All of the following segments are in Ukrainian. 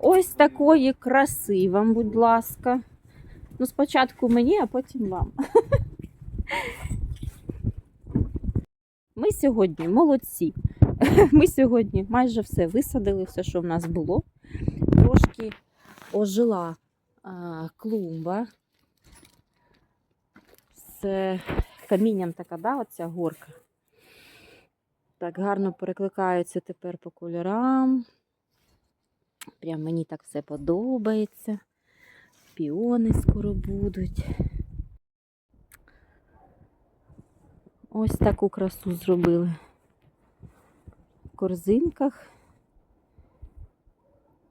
Ось такої краси вам, будь ласка. Ну, спочатку мені, а потім вам. Ми сьогодні молодці. Ми сьогодні майже все висадили, все, що в нас було. Трошки ожила а, клумба з камінням така, да, оця горка. Так гарно перекликаються тепер по кольорам. Прям мені так все подобається. Піони скоро будуть. Ось таку красу зробили. В корзинках.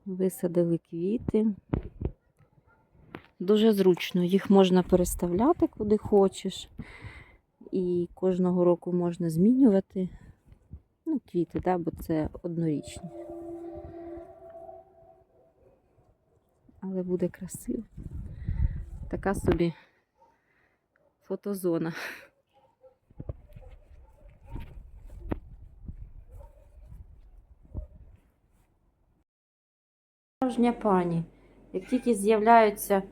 Висадили квіти. Дуже зручно, їх можна переставляти куди хочеш. І кожного року можна змінювати. Ну, квіти, да, бо це однорічні. Але буде красиво. Така собі фотозона. Справжня пані. Як тільки з'являються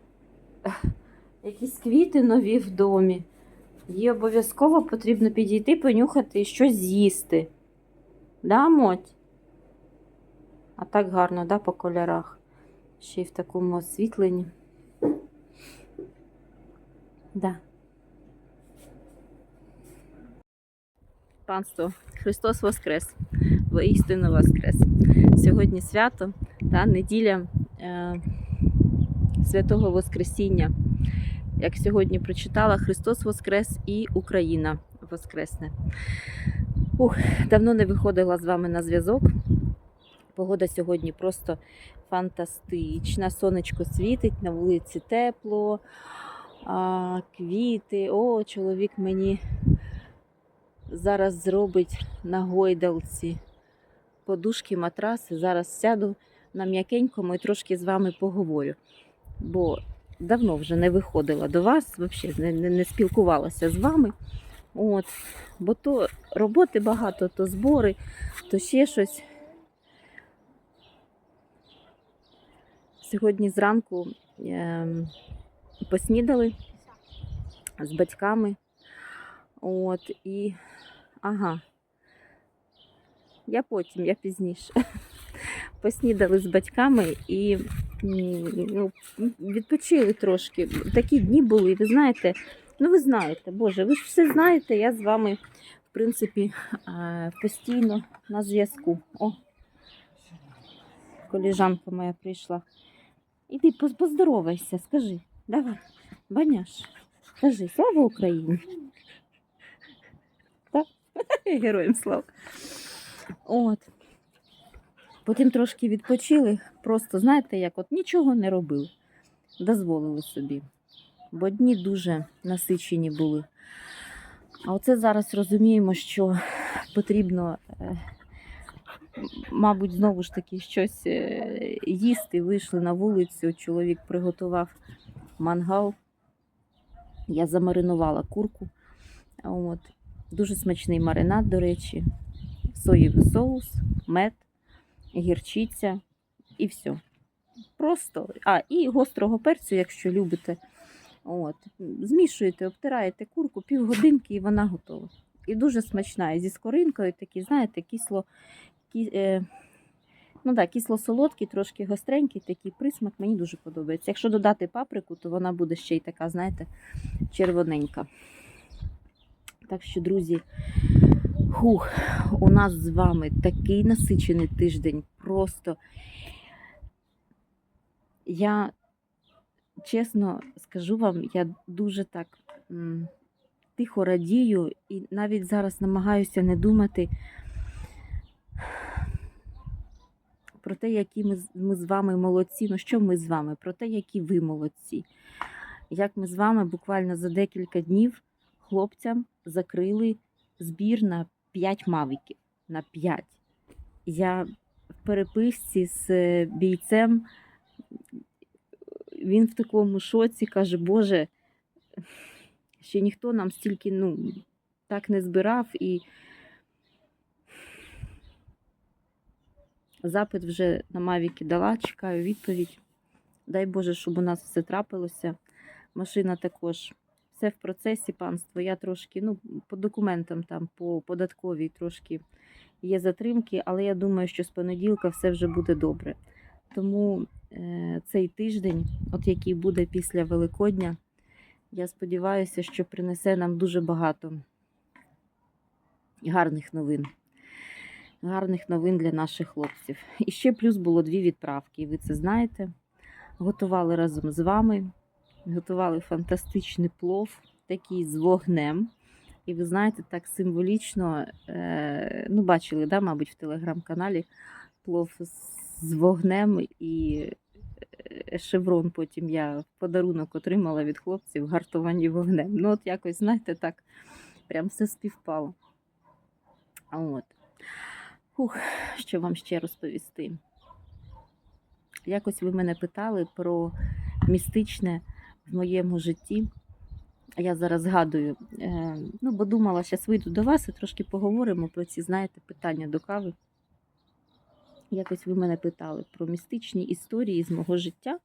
якісь квіти нові в домі, їй обов'язково потрібно підійти, понюхати і щось з'їсти. Да, Моть? А так гарно, да, по кольорах. Ще й в такому освітленні. Да. Панство, Христос Воскрес! Воістину Воскрес! Сьогодні свято та неділя е, Святого Воскресіння. Як сьогодні прочитала, Христос Воскрес і Україна Воскресне. Ух, давно не виходила з вами на зв'язок. Погода сьогодні просто фантастична. Сонечко світить, на вулиці тепло, а, квіти. О, чоловік мені зараз зробить на гойдалці подушки, матраси. Зараз сяду на м'якенькому і трошки з вами поговорю. Бо давно вже не виходила до вас, взагалі не, не, не спілкувалася з вами. От. Бо то роботи багато, то збори, то ще щось. Сьогодні зранку ем, поснідали з батьками. От, і ага. Я потім, я пізніше. Поснідали з батьками і ну, відпочили трошки. Такі дні були, ви знаєте, ну ви знаєте, Боже, ви ж все знаєте, я з вами, в принципі, е, постійно на зв'язку. О, коліжанка моя прийшла. Іди поз- поздоровайся, скажи. Давай, Баняш, скажи, слава Україні. Героям слава. От. Потім трошки відпочили, просто, знаєте, як от нічого не робили. Дозволили собі. Бо дні дуже насичені були. А оце зараз розуміємо, що потрібно, е, мабуть, знову ж таки щось е, їсти. Вийшли на вулицю, чоловік приготував мангал. Я замаринувала курку. От. Дуже смачний маринад, до речі, соєвий соус, мед, гірчиця і все. Просто, а, і гострого перцю, якщо любите. От. Змішуєте, обтираєте курку півгодинки і вона готова. І дуже смачна. І зі скоринкою такі, знаєте, кисло, ну да, кисло-солодкий, трошки гостренький, такий присмак мені дуже подобається. Якщо додати паприку, то вона буде ще й така, знаєте, червоненька. Так що, друзі, хух, у нас з вами такий насичений тиждень. Просто я чесно скажу вам, я дуже так тихо радію і навіть зараз намагаюся не думати про те, які ми, ми з вами молодці. Ну що ми з вами? Про те, які ви молодці. Як ми з вами буквально за декілька днів хлопцям закрили збір на 5 мавіків. На 5. Я в переписці з е, бійцем, він в такому шоці каже, Боже, ще ніхто нам стільки ну, так не збирав. І Запит вже на Мавіки дала, чекаю відповідь. Дай Боже, щоб у нас все трапилося. Машина також. Все в процесі, панство. Я трошки, ну, по документам, там, по податковій трошки є затримки, але я думаю, що з понеділка все вже буде добре. Тому е, цей тиждень, от який буде після Великодня, я сподіваюся, що принесе нам дуже багато гарних новин. Гарних новин для наших хлопців. І ще плюс було дві відправки, і ви це знаєте. Готували разом з вами. Готували фантастичний плов, такий з вогнем. І ви знаєте, так символічно, е, ну, бачили, да, мабуть, в телеграм-каналі плов з вогнем і е, шеврон потім я в подарунок отримала від хлопців гартовані вогнем. Ну, от якось, знаєте, так, прям все співпало. От. Ух, що вам ще розповісти? Якось ви мене питали про містичне в моєму житті. Я зараз згадую, е, ну, бо думала, зараз вийду до вас і трошки поговоримо про ці, знаєте, питання до кави. Якось ви мене питали про містичні історії з мого життя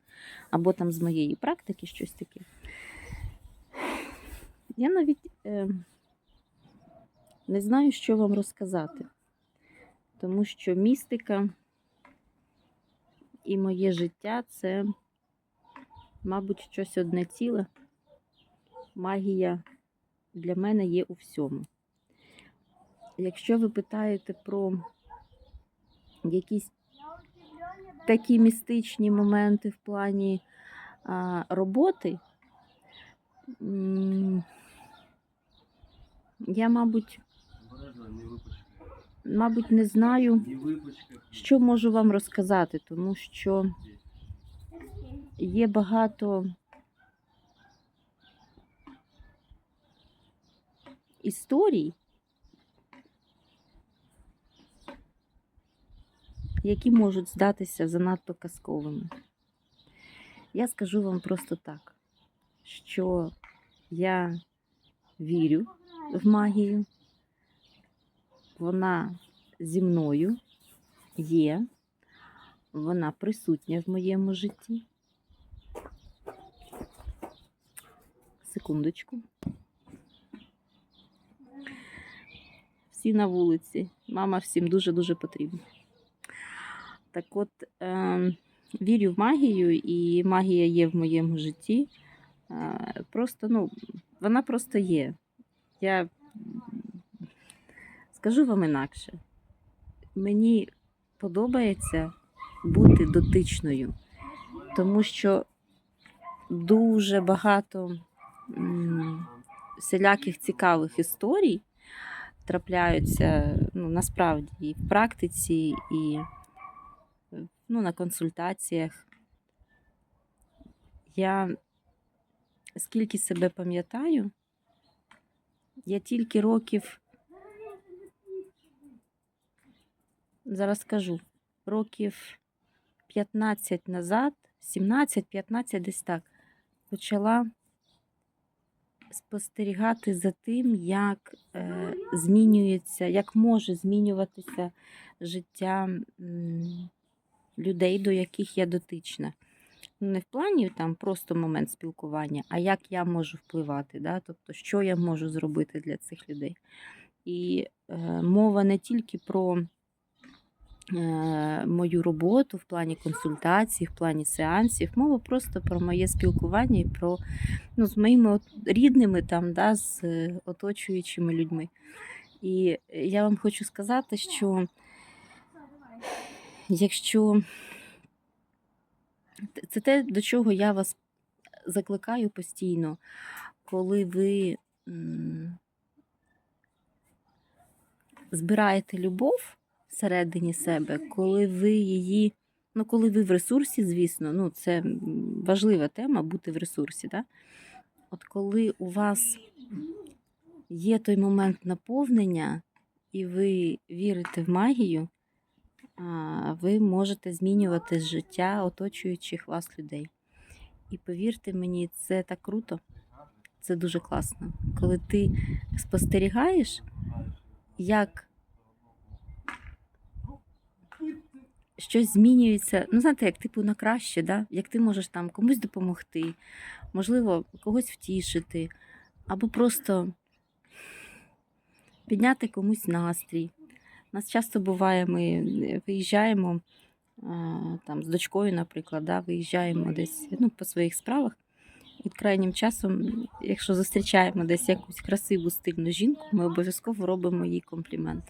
або там з моєї практики, щось таке. Я навіть е, не знаю, що вам розказати, тому що містика і моє життя це, мабуть, щось одне ціле. Магія для мене є у всьому. Якщо ви питаєте про якісь такі містичні моменти в плані а, роботи, я, мабуть. Мабуть, не знаю, що можу вам розказати, тому що є багато історій, які можуть здатися занадто казковими. Я скажу вам просто так, що я вірю в магію, вона зі мною є, вона присутня в моєму житті. Секундочку. Всі на вулиці. Мама всім дуже-дуже потрібна. Так от, е, вірю в магію, і магія є в моєму житті. Е, просто, ну, вона просто є. Я скажу вам інакше. Мені подобається бути дотичною, тому що дуже багато всіляких цікавих історій трапляються ну, насправді і в практиці, і ну, на консультаціях. Я скільки себе пам'ятаю, я тільки років, зараз скажу, років 15 назад, 17-15 десь так, почала спостерігати за тим, як е, змінюється, як може змінюватися життя м, людей, до яких я дотична. Ну, Не в плані там просто момент спілкування, а як я можу впливати, да? тобто, що я можу зробити для цих людей. І е, мова не тільки про мою роботу в плані консультацій, в плані сеансів, мова просто про моє спілкування і про ну, з моїми рідними, там, да, з е, оточуючими людьми. І я вам хочу сказати, що якщо це те, до чого я вас закликаю постійно, коли ви збираєте любов всередині себе, коли ви її, ну коли ви в ресурсі, звісно, ну це важлива тема бути в ресурсі. Да? От коли у вас є той момент наповнення, і ви вірите в магію, ви можете змінювати життя оточуючих вас людей. І повірте мені, це так круто, це дуже класно. Коли ти спостерігаєш, як щось змінюється. Ну, знаєте, як типу на краще, да? як ти можеш там комусь допомогти, можливо, когось втішити, або просто підняти комусь настрій. У нас часто буває, ми е, виїжджаємо там, з дочкою, наприклад, да, виїжджаємо десь ну, по своїх справах. І крайнім часом, якщо зустрічаємо десь якусь красиву стильну жінку, ми обов'язково робимо їй комплімент.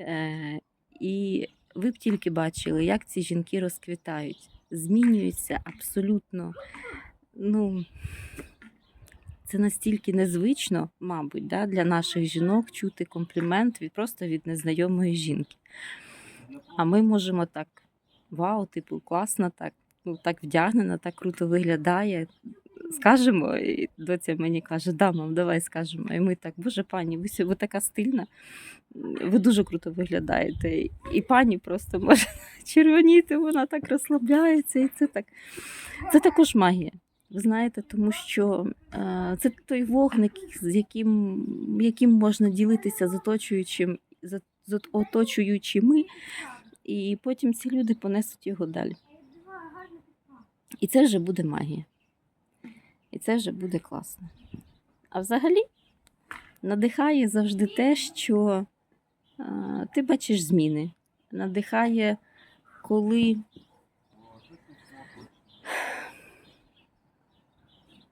Е, і ви б тільки бачили, як ці жінки розквітають, змінюються абсолютно. Ну, це настільки незвично, мабуть, да, для наших жінок чути комплімент від просто від незнайомої жінки. А ми можемо так: вау, типу, класно, так, ну, так вдягнена, так круто виглядає. Скажемо, і доця мені каже, да, мам, давай скажемо. І ми так, боже пані, ви, ви така стильна, ви дуже круто виглядаєте. І пані просто може червоніти, вона так розслабляється, і це так. Це також магія. Ви знаєте, тому що е, це той вогник, з яким, яким можна ділитися з оточуючим, з, з оточуючими, і потім ці люди понесуть його далі. І це вже буде магія. І це вже буде класно. А взагалі надихає завжди те, що е, ти бачиш зміни. Надихає, коли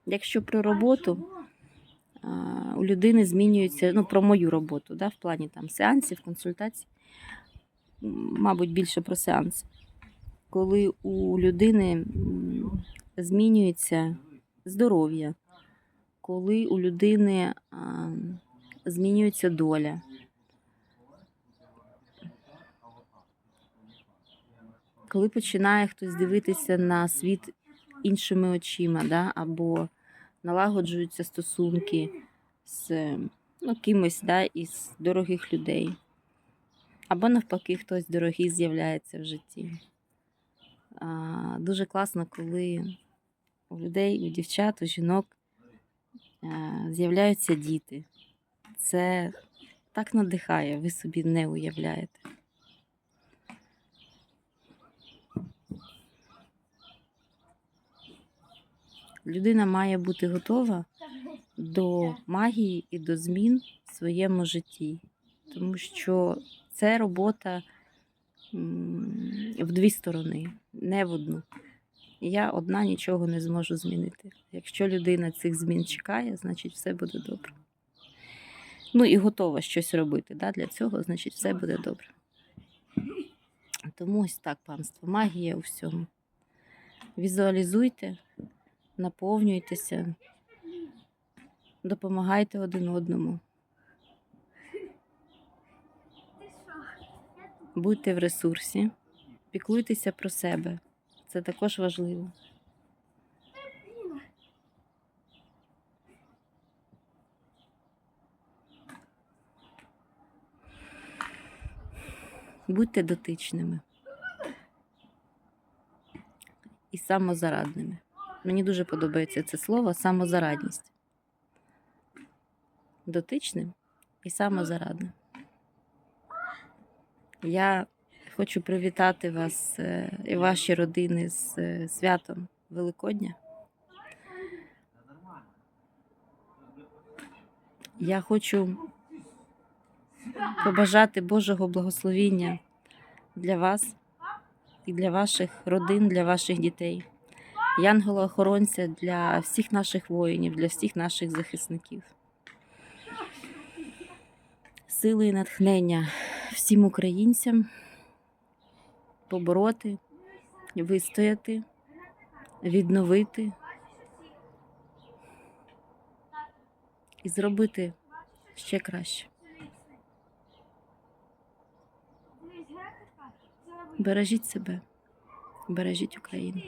Якщо про роботу а, у людини змінюється, ну про мою роботу, да, в плані там сеансів, консультацій, мабуть, більше про сеанси. Коли у людини змінюється здоров'я, коли у людини змінюється доля. Коли починає хтось дивитися на світ іншими очима, да? або налагоджуються стосунки з ну, кимось да, із дорогих людей. Або навпаки, хтось дорогий з'являється в житті. А, дуже класно, коли у людей, у дівчат, у жінок з'являються діти. Це так надихає, ви собі не уявляєте. Людина має бути готова до магії і до змін в своєму житті, тому що це робота в дві сторони, не в одну. Я одна нічого не зможу змінити. Якщо людина цих змін чекає, значить все буде добре. Ну і готова щось робити. Да? Для цього, значить, все буде добре. Тому ось так, панство, магія у всьому. Візуалізуйте, наповнюйтеся, допомагайте один одному. Будьте в ресурсі, піклуйтеся про себе. Це також важливо. Будьте дотичними і самозарадними. Мені дуже подобається це слово самозарадність. Дотичним і самозарадним. Я хочу привітати вас е, і ваші родини з е, святом Великодня. Я хочу побажати Божого благословіння для вас і для ваших родин, для ваших дітей. Янгола-охоронця для всіх наших воїнів, для всіх наших захисників. Сили і натхнення всім українцям побороти, вистояти, відновити і зробити ще краще. Бережіть себе, бережіть Україну.